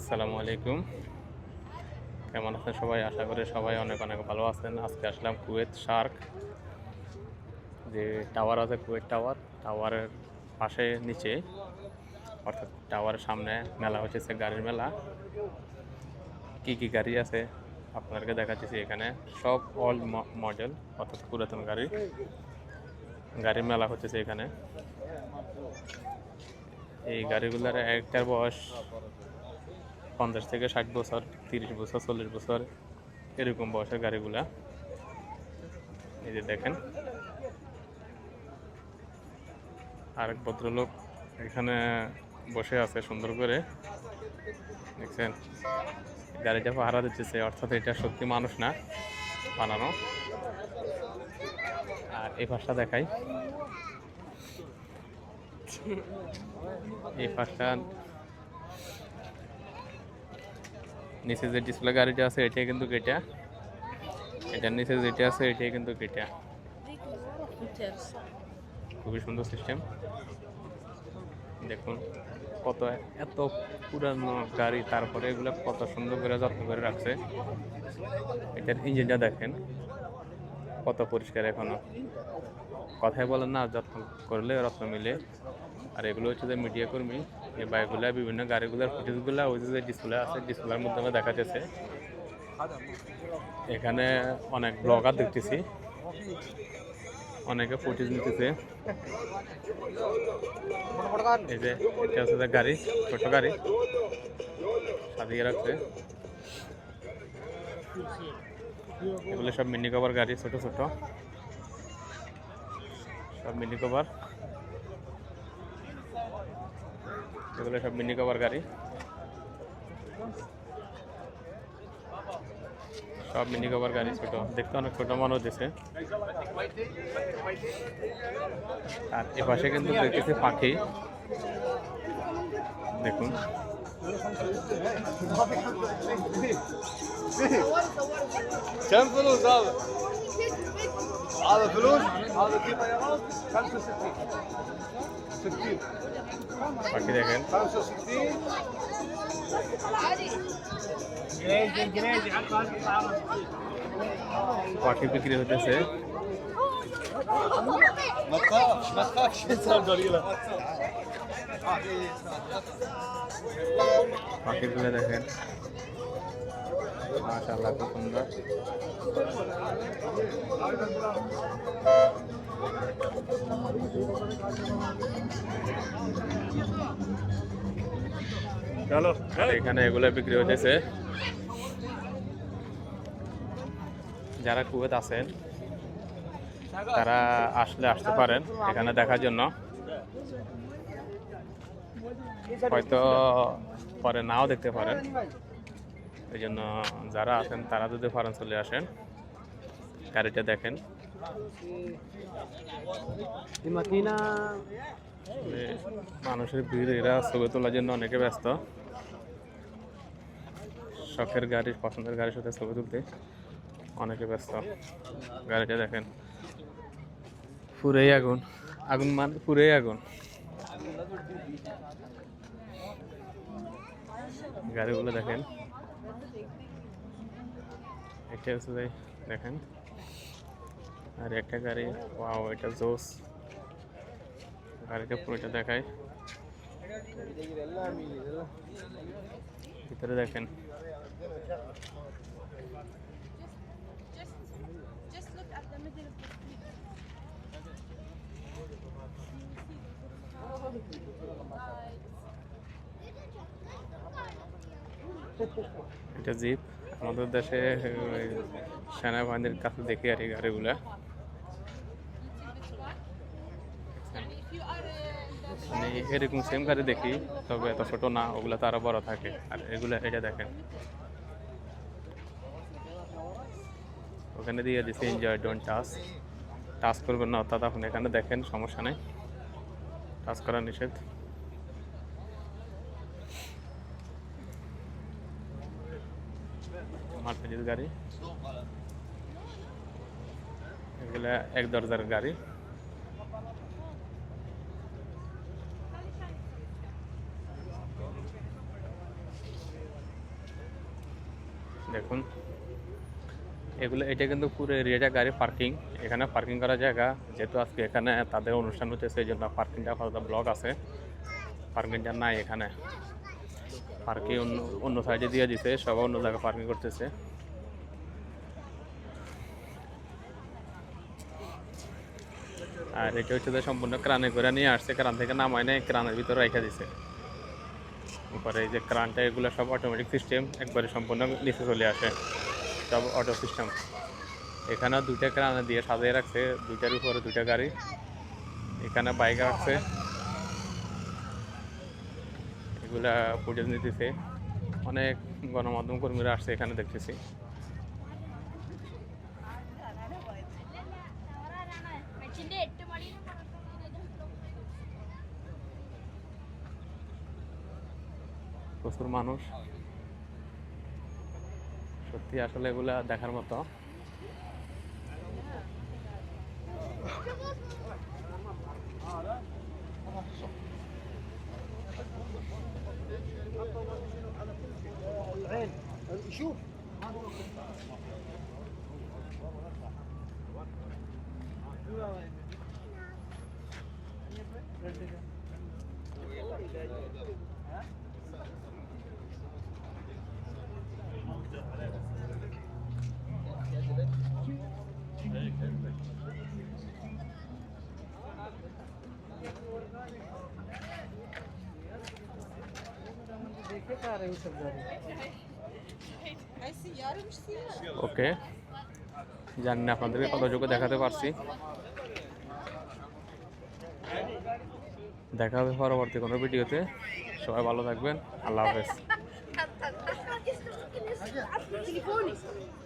আসসালামু আলাইকুম। কেমন আছেন সবাই? আশা করি সবাই অনেক অনেক ভালো আছেন। আজকে আসলাম কুয়েত শার্ক, যে টাওয়ার আছে কুয়েত টাওয়ার। টাওয়ারের পাশে নিচে, অর্থাৎ টাওয়ারের সামনে মেলা হচ্ছে গাড়ির মেলা। কি কি গাড়ি আছে আপনাদেরকে দেখাচ্ছি এখানে। সব অল মডেল অর্থাৎ পুরাতন গাড়ি। গাড়ির মেলা হচ্ছে এখানে। এই গাড়িগুলোর একটার বয়স পঞ্চাশ থেকে ষাট বছর, তিরিশ বছর, চল্লিশ বছর এরকম বয়সের গাড়িগুলা। এই যে দেখেন। আরেক ভদ্রলোক এখানে বসে আছে সুন্দর করে। দেখছেন? গাড়িটা পাহারা দিচ্ছে অর্থাৎ এটা সত্যি মানুষ না, বানানো। আর এই পাশটা দেখাই। এই পাশটা নিচে যে ডিসপ্লে গাড়িটা আছে, এটাই কিন্তু কেটা এটার নিচে যেটা আছে, এটাই কিন্তু কেটা খুবই সুন্দর সিস্টেম দেখুন কত এত পুরানো গাড়ি, তারপরে এগুলো কত সুন্দর করে যত্ন করে রাখছে। এটার ইঞ্জিনটা দেখেন, কত পরিষ্কার এখনও। কথাই বলেন না, যত্ন করলে রত্ন মিলে। আর এগুলো হচ্ছে যে মিডিয়া কর্মী। এই বাইকগুলো, বিভিন্ন গাড়িগুলোর ফুটেজগুলো, ওই যে ডিসপ্লে আছে ডিসপ্লের মাধ্যমে দেখা যাচ্ছে। এখানে অনেক ব্লগার দেখতেছি। অনেকে ফুটেজ নিতেছে। এই যে, এটা হচ্ছে গাড়ি, ছোট গাড়ি। সাজিয়ে রাখছে। এগুলো সব মিনি কভার গাড়ি, ছোট ছোট। সব মিনি কভার এগুলো সব মিনি কভার গাড়ি। সব মিনি কভার গাড়ি ছোট। দেখতে অনেক ছোট মনে হচ্ছে আর এ পাশে কিন্তু দেখতেছে পাখি। দেখুন। هذا؟ هذا فلوس؟ هذا في طيارات 65 60 পাখি দেখেন 65 পাখি বিক্রি হতেছে ما تخافش ما تخافش انسان قليله পাখিগুলো দেখেন মাশাআল্লাহ খুব সুন্দর। চলো এখানে এগুলো বিক্রি হতেছে যারা কুয়েত আছেন তারা আসলে আসতে পারেন এখানে দেখার জন্য। হয়তো পরে নাও দেখতে পারেন। এই জন্য যারা আছেন তারা যদি পারেন চলে আসেন গাড়িটা দেখেন। মানুষের ভিড় এরা ছবি তোলার জন্য অনেকে ব্যস্ত। শখের গাড়ি পছন্দের গাড়ির সাথে ছবি তুলতে অনেকে ব্যস্ত। গাড়িটা দেখেন। পুরেই আগুন। আগুন মান পুরেই আগুন। গাড়িগুলো দেখেন। একটা হচ্ছে দেখেন। আর একটা গাড়ি ওয়াও এটা জোস। গাড়িটা পুরোটা দেখায় ভিতরে দেখেন। Just, এটা জিপ। আমাদের দেশে সেনাবাহিনীর কাছে দেখি আর এই গাড়িগুলা। মানে এরকম সেম গাড়ি দেখি, তবে এত ছোট না, ওগুলো তো আরও বড় থাকে। আর এগুলো, এটা দেখেন। ওখানে দিয়ে দিছে এনজয় ডোন্ট টাচ টাচ করবেন না, অর্থাৎ আপনি এখানে দেখেন, সমস্যা নেই। টাচ করা নিষেধ। মার্সিডিজ গাড়ি। এগুলা এক দরজার গাড়ি। দেখুন, এগুলো, এটা কিন্তু পুরো এরিয়াটা গাড়ি পার্কিং। এখানে পার্কিং করার জায়গা, যেহেতু আজকে এখানে তাদের অনুষ্ঠান হচ্ছে সেই জন্য পার্কিংটা ব্লক আছে। পার্কিংটা নাই এখানে। পার্কিং অন্য অন্য সাইডে দিয়ে দিছে সবাই অন্য জায়গায় পার্কিং করতেছে। আর এটা হচ্ছে সম্পূর্ণ ক্রানে করে নিয়ে আসছে, ক্রান থেকে নামায় নেই, ক্রানের ভিতরে রেখে দিছে। পরে এই যে ক্রানটা, এগুলো সব অটোমেটিক সিস্টেম একবারে সম্পূর্ণ নিচে চলে আসে, সব অটো সিস্টেম এখানে দুইটা ক্রানে দিয়ে সাজিয়ে রাখছে, দুইটার উপরে দুইটা গাড়ি, এখানে বাইক রাখছে। গাছগুলা ফুটেজ নিতেছে। অনেক গণমাধ্যম কর্মীরা আসছে, এখানে দেখতেছি। প্রচুর মানুষ। সত্যি আসলে এগুলা দেখার মতো। شوف ওকে। জানি না আপনাদেরকে কত যোগ্য দেখাতে পারছি। দেখা হবে পরবর্তী কোনো ভিডিওতে। সবাই ভালো থাকবেন। আল্লাহ হাফেজ।